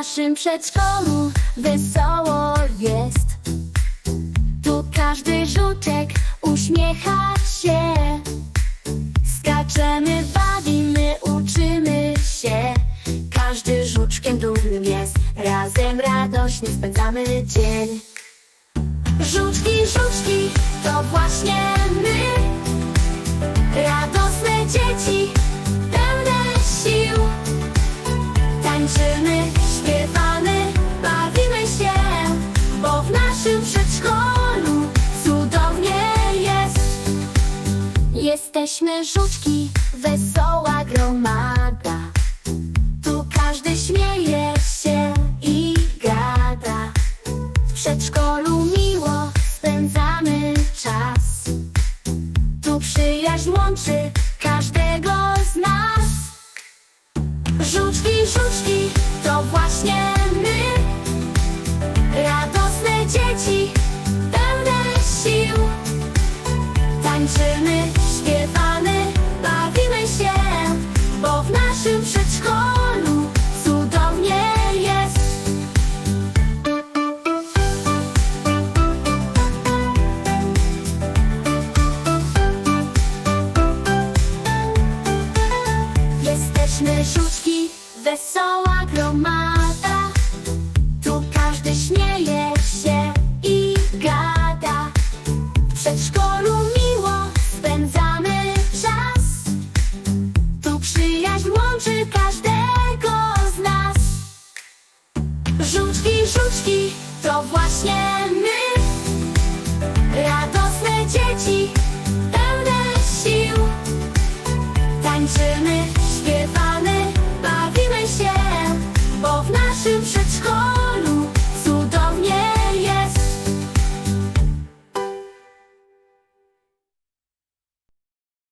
naszym przedszkolu wesoło jest. Tu każdy żuczek uśmiecha się. Skaczemy, bawimy, uczymy się. Każdy żuczkiem dumnym jest. Razem radośnie spędzamy dzień. Żuczki, żuczki, to właśnie Jesteśmy żuczki, wesoła gromada. Tu każdy śmieje się i gada. W przedszkolu miło spędzamy czas. Tu przyjaźń łączy każdego z nas. Żuczki, żuczki, to właśnie Jesteśmy żuczki, wesoła gromada. Tu każdy śmieje się i gada. W przedszkolu miło spędzamy czas. Tu przyjaźń łączy każdego z nas. Żuczki, żuczki, to właśnie my. Radosne dzieci,